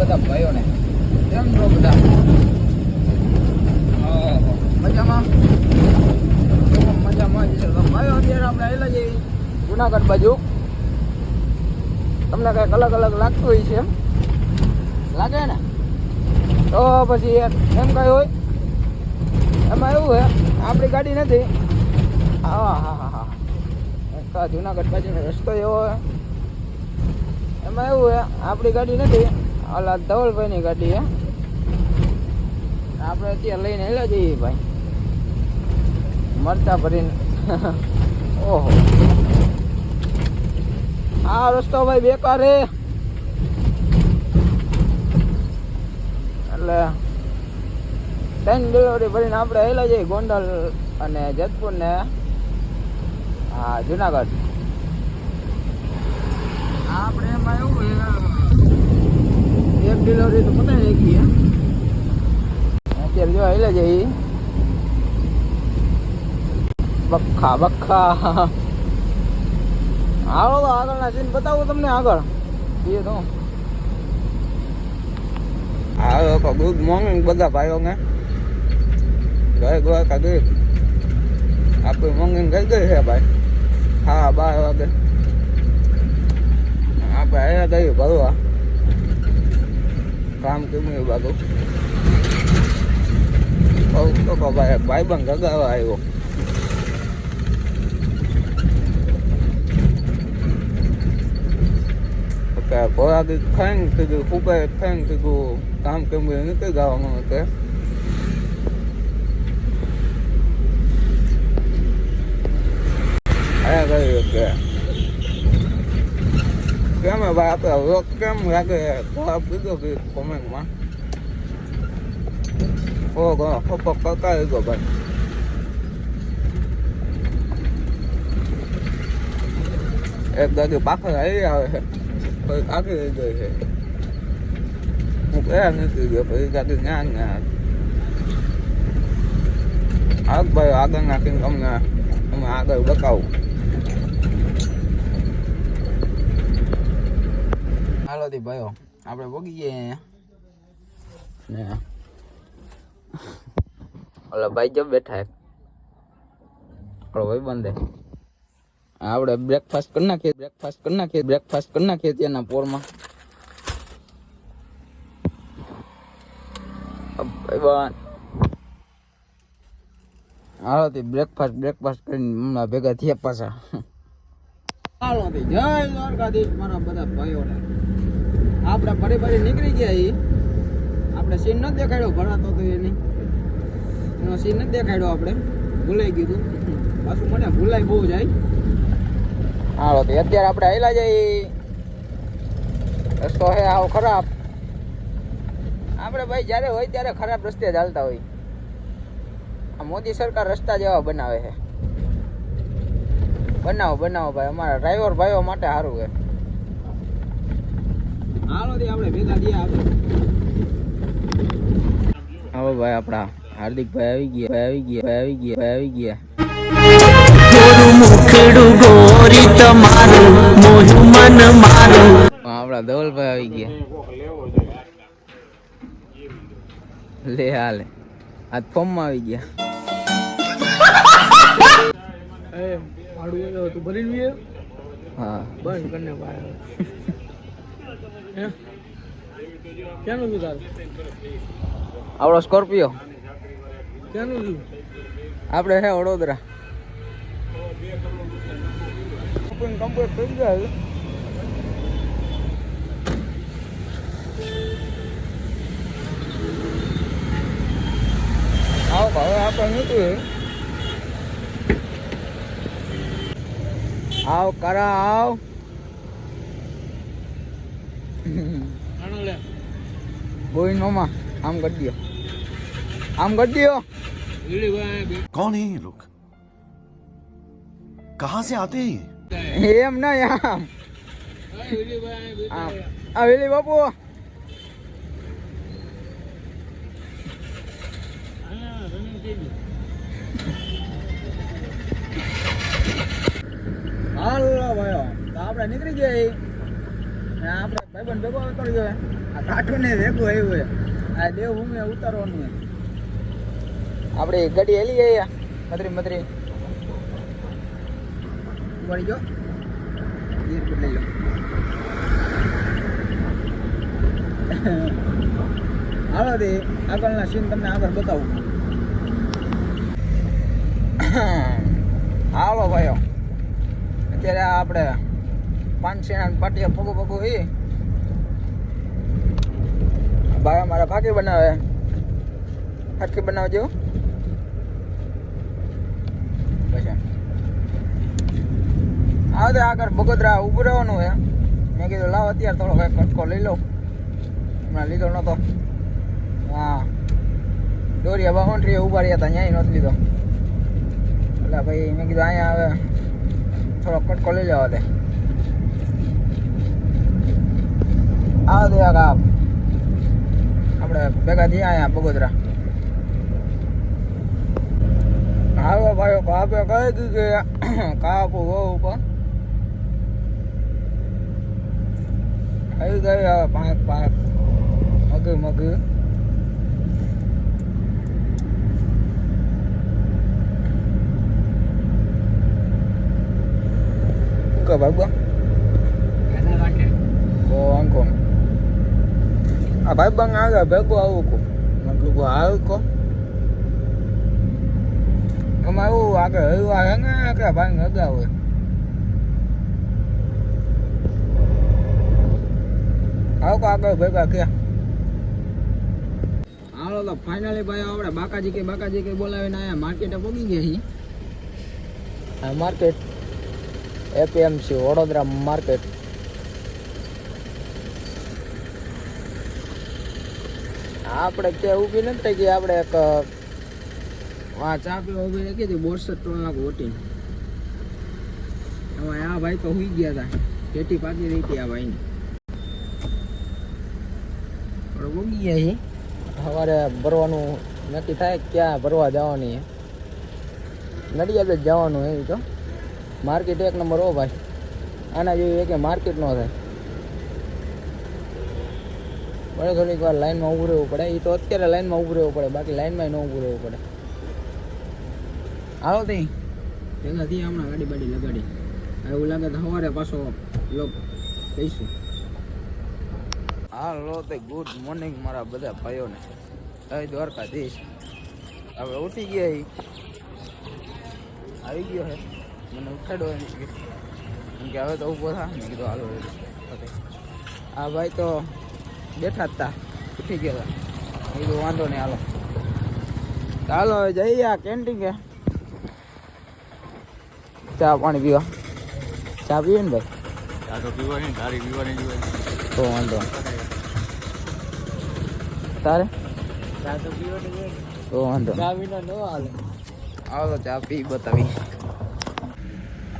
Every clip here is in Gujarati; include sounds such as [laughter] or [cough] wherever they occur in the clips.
બધા ભાઈઓને. કેમ છો બધા? મજામાં? મજામાં જ છે. ભાઈઓ અત્યારે આપણે જુનાગઢ બાજુ. તમને કંઈક અલગ અલગ લાગતું હોય છે એમ? લાગે ને? તો પછી એમ કઈ હોય? એમાં એવું હે આપણી ગાડી નથી. હા હા હા હા. જુનાગઢ બાજુનો રસ્તો એવો હોય એમાં એવું હે આપણી ગાડી નથી. ઓલા ધવલભાઈની ગાડી, હે? આપણે અત્યારે લઈને હેલા જઈએ ભાઈ. મરચા ભરીને. [laughs] ઓહો. આ રસ્તો ભાઈ બેકાર હે. એટલે ટ્રેન ડિલિવરી ભરીને આપણે હેલા જઈએ ગોંડલ અને જેતપુર ને, હા, જુનાગઢ. આપણે એમાં એવું ડિલિવરી તો પતાવી નાખી હેલા હાલો તમને આગળ. એ તો. હા તો ગુડ મોર્નિંગ બધા ભાઈઓને. જય દ્વારકાધીશ. આપણી મોર્નિંગ ગઈ ગઈ ભાઈ. હા, બાર વાગે. આપણે અહીંયા ગઈ ભરવા. કામ કેવું એ બાજુ કહું તો કહો ભાઈ ભાઈ બંધ ગગાવા આવ્યો કે ભોળા દી ખાઈને કીધું ફૂકે ખાઈને કીધું કામ કેમ નીકળી જવાનું કે આયા ગયું કે કેમ હે ભાઈ આપણે રોક કેમ લાગે જવાબ દીધો કે કોમેન્ટમાં ઓ ઘણો ફપક કરતા ગયો ભાઈ એક ગાડી પાછળ આવી આવે છે પછી આગળ રહી ગઈ છે હું કયા નીકળી ગયો પછી ગાડી ન્યા ન્યા આગ ભાઈ આગળ નાખીને તમને અમે આગળ બતાવું હાલો તી ભાઈઓ. આપણે ભોગી ગયા ને. ઓલા ભાઈ જો બેઠા આપણો ભાઈ બંધે. આપણે બ્રેકફાસ્ટ કરી નાખીએ બ્રેકફાસ્ટ કરી નાખીએ બ્રેકફાસ્ટ કરી નાખીએ ત્યાંના પોરમાં. હાલો તે બ્રેકફાસ્ટ બ્રેકફાસ્ટ કરીને હમણાં ભેગા થયા પાછા. હાલો જય દ્વારકાધીશ મારા બધા ભાઈઓને. આપણે ફરી ફરી નીકળી ગયા એ આપણે સીન નથી દેખાડ્યો ભરાતો હતો એની એનો સીન નથી દેખાડ્યો આપણે. ભૂલાઈ ગયું પાછું મને ભૂલાઈ બહુ જાય. હાલો, તો અત્યારે આપણે આવેલા જઈ રસ્તો હે આવો ખરાબ. આપણે ભાઈ જ્યારે હોય ત્યારે ખરાબ રસ્તે ચાલતા હોય. આ મોદી સરકાર રસ્તા જેવા બનાવે છે. બનાવો બનાવો ભાઈ. અમારા ડ્રાઈવર ભાઈઓ માટે સારું છે. હાલો આપણે ભેગા ભાઈ આપણા હાર્દિકભાઈ આવી ગયા ભાઈ આવી ગયા ભાઈ આવી ગયા ભાઈ આવી ગયા. ગોરું મુખડું ગોરી તમારું મોહું મન મારું આપણા ધવલભાઈ આવી ગયા. લે હાલે. આજ ફોર્મમાં આવી ગયા. ભરી હા. બસ કરીને ભાઈ. હે ક્યાંનું છું તારું આપણો સ્કોર્પિયો. ક્યાંનું છું આપણે હે વડોદરા. કમ્પ્લીટ થઈ જાય આવો ભાવે આપણે નીકળીએ આવ કરા આવ આનો લે ગોવિંદમાં આમ કરી દો આમ કરી દો લીલીભાઈ બે कौन है ये लोग कहां से आते हैं ये એમ નહીં આમ લીલીભાઈ બે આમ આ વેલી બાપુ રનિંગ થઈ ગયું હાલો ભાઈઓ તો આપણે નીકળી ગયા છીએ. ને આપણે ભાઈબંધ ભેગો કરી ગયો આ કાઠું ને ભેગું આવ્યું હે આ દેવ ભૂમિ ઉતારવાનું હે આપણે ગાડી હેલી ગયા મદરી મદરી મળી ગયો લઈ લો. હાલો આગળના સીન તમને આગળ બતાવું. હાલો ભાઈઓ. અત્યારે આપણે પાંચસેના પાટિયા પગો પગો એ ભાઈ અમારા ભાગે બનાવે. હટકી બનાવજો આવે તો આગળ બગોદરા ઊભું રહેવાનું હે મેં કીધું, લાવ અત્યારે થોડો કંઈક કટકો લઈ લઉં. હમણાં લીધો નહોતો. હા. દોરિયા બાઉન્ડ્રી ઊભા રહ્યા હતા ત્યાં નહોતો લીધો. એટલે ભાઈ મેં કીધું, અહીંયા હવે થોડો કટકો લઈ લેવા દે. આ દે આ કાપ આપણે ભેગા થયા અહીંયા બગોદરા. હાલો ભાઈઓ કાપે કહી દીધું [coughs] કાપો બહુ ઉપર. આવી ગઈ હવે પાંચ પાંચ. મગ મગ કે ભાઈ બા કોણ કોણ આ ભાઈ બંગ આગળ ભેગું આવું કો મેં કીધું આવું કો એમાં એવું આગળ આવે ને કે ભાઈ અગા હોય આવો આગળ ભેગા કે હાલો તો ફાઇનલી ભાઈ આપણે બાકાજી કે બાકાજી કે બોલાવીને આયા. માર્કેટે પહોંચી ગયા છીએ આ માર્કેટ એપીએમસી વડોદરા માર્કેટ આપણે ત્યાં ઊભી નથી કે આપણે એક આ ચા પીવા ઊભી રાખી હતી બોરસદ ટોલ હોટી એમાં આ ભાઈ તો હુઈ ગયા હતા પેટી પાકી રહી હતી આ ભાઈની. પણ ઉગી ગયા છે સવારે ભરવાનું નક્કી થાય ક્યાં ભરવા જવાની નડિયાદ જ જવાનું એ તો. માર્કેટ એક નંબર હો ભાઈ. આના જેવી એક માર્કેટ ન થાય. પડે થોડીક વાર લાઈનમાં ઊભું રહેવું પડે. એ તો અત્યારે લાઈનમાં ઊભું રહેવું પડે. બાકી લાઈનમાં ન ઊભું રહેવું પડે. આવો તઈ ભેગા થી હમણાં ગાડી બાડી લગાડી. એવું લાગે તો સવારે પાછો લોક કહીશું હાલો તે ગુડ મોર્નિંગ મારા બધા ભાઈઓને. જય દ્વારકાધીશ. હવે ઉઠી ગયા. આવી ગયો હે. મને ઉઠાડો એમ કે હવે તો ઊભો થા. મેં કીધું હાલો. આ ભાઈ, તો બેઠા હતા તા ઉઠી ગયા એ તો વાંધો નહીં હાલો. ચાલો હવે જઈએ આ કેન્ટીન ચા પાણી પીવા. ચા પીવે ને ભાઈ? ચા તો પીવાની તારી પીવાની જોઈએ તો વાંધો તારે? ચા તો પીવાની તો વાંધો ચા વિના ન હાલે. આવો ચા પી બતાવી.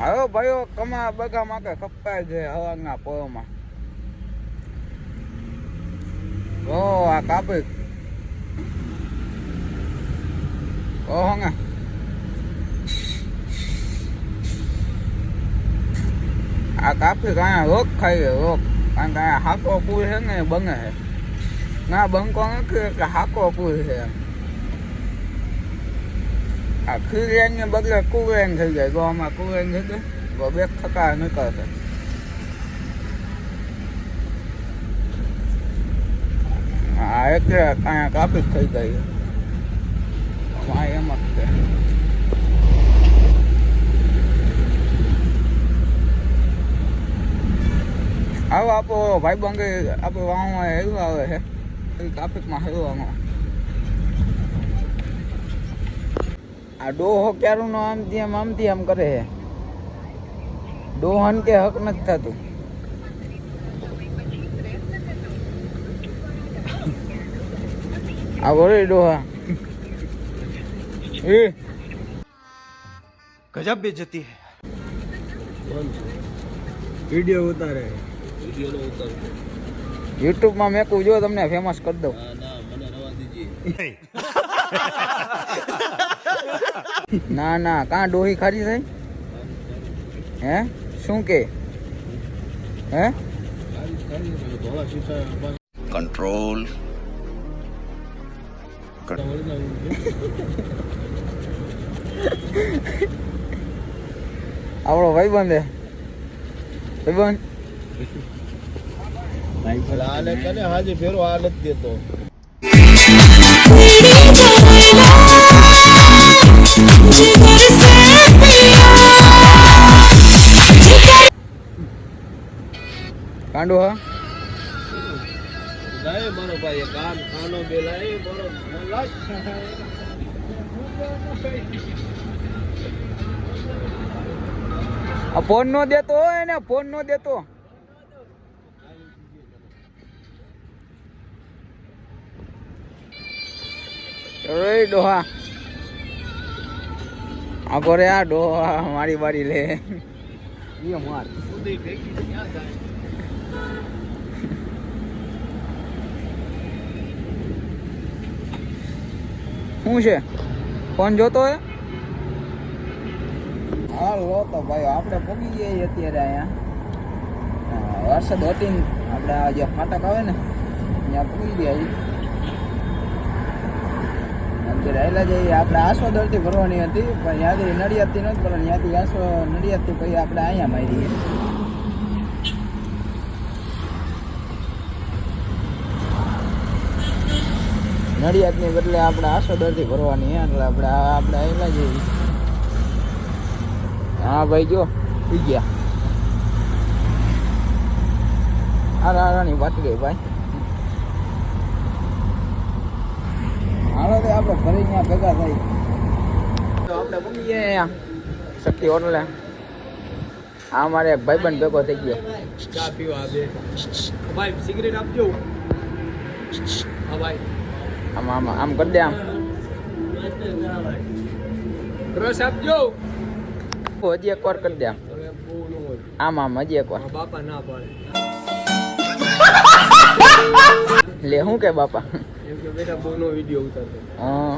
આવ્યો ભાઈઓ કમા બગા માકે કપાઈ ગઈ હવાના પોમાં ઓ આ કાપે ઓ હોંગા આ કાપી કાંઈ રોગ ખાઈ રોગ કારણ કે આ હાકો પૂર છે ને એ બંગે છે ના બંકો નથી કે હાકો પૂર છે આ ખીરેન ને બદલે કુરેન થઈ જાય તો આમાં કુરેન થઈ ગઈ તો બે થકા નીકળશે આ એટલે કાંઈ કાપી થઈ ગઈ. આમાં એમ જ છે. આવો આપો ભાઈ બંગે આપણે વાહમાં હેલું આવે છે એ ટ્રાફિકમાં હેરવામાં આ ડોહો આમથી આમ આમથી આમ કરે છે ડોહન કે હક નથી થતું. આ બોલે ડોહા. એ. ગજબ બેજતી હે. વીડિયો ઉતારે. મેં કહું જો તમને ફેમસ કરી દઉં. ના ના કાં ડોહી ખારી થઈ હે? શું કે? હે? Control આપણો ભાઈબંધ ભાઈ ભાઈબંધ આને કને હાજી ફેરો હાલત દેતો. કાંડો હા. જાય મારો ભાઈ કાન કાનો બેલાય મારો આ ફોન નો દેતો હોય ને ફોન નો દેતો. ડોહા. આ રે આ ડોહા મારી બારી લે. માર સુધી ભેગી ક્યાં જાય. શું છે? ફોન જોતો હે હા લો તો ભાઈ, આપણે પગી જઈએ અત્યારે અહીંયા. વરસાદ હતી આપણે આ જે ફાટક આવે ને, ત્યાં પગી ગયા. અત્યારે આયલા જઈએ. આપણે આસો આસોદરથી ભરવાની હતી, પણ યાદ નડિયાદથી નથી ભરવાની ત્યાંથી આસો નડિયાદથી પછી આપણે અહીંયા મારીએ. નડિયાદની બદલે આપણે આસોદરથી ભરવાની એટલે આપણે આપણે આવેલા જઈએ હા, ભાઈ, જો ઉઈ ગયા. આરા આરાની ભાઈ. હાલો તો આપણે ફરી ત્યાં ભેગા થઈ ગયા શક્તિ હોટલે. આ મારે ભાઈબંધ ભેગો થઈ ગયો. સિગરેટ આપજો. ભાઈ. આમ આમ આમ કરી દે આમ. રસ આપજો. હજી એક વાર કરી દે આમ. આમ આમ હજી એક વાર બાપા ના પાડે. લે શું કે બાપા? એમ કે બેટા બહુ નો ઉતારતો. હા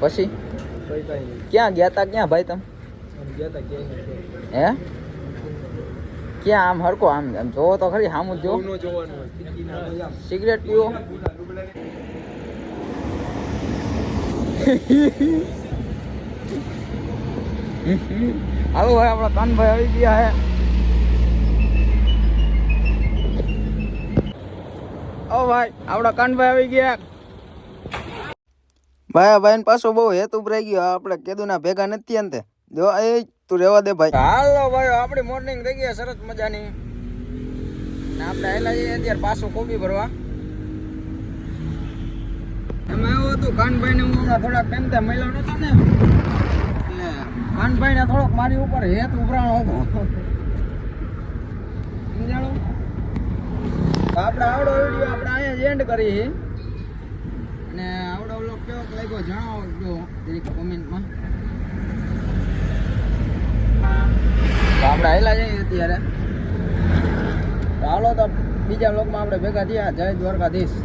પછી? ક્યાં ગયા તા ક્યાં ભાઈ તમે? ગયા તા ક્યાંય હે? ક્યાં આમ હરકો આમ? આમ જોવો તો ખરી સામું જ. સિગરેટ પીવો. હાલો ભાઈ આપણા કાનભાઈ આવી ગયા હે. ઓ ભાઈ આપણા કાનભાઈ આવી ગયા. ભાઈ ભાઈ પાછો બહુ હેતુ રહી ગયો. આપણે કેદુના ભેગા નથી અંતે જો એ તું રેવા દે ભાઈ. હાલો ભાઈ આપણી મોર્નિંગ થઈ ગઈ સરસ મજાની. ને આપણે આવેલા જઈએ અત્યારે પાછું કોબી ભરવા. એમાં એવું હતું કાનભાઈ હું થોડાક ટાઈમ ત્યાં મળ્યો નતો ને. એટલે કાનભાઈ થોડોક મારી ઉપર હેત ઉભરાણો હતો. સમજાણું? આપણે આવડો વીડિયો આપણે અહીંયા એન્ડ કરી અને આવડો વ્લોગ કેવો લાગ્યો જણાવજો જરીક કોમેન્ટમાં આપણે આવેલા જઈએ અત્યારે. તો તો બીજા લોકમાં આપણે ભેગા થયા. જય દ્વારકાધીશ.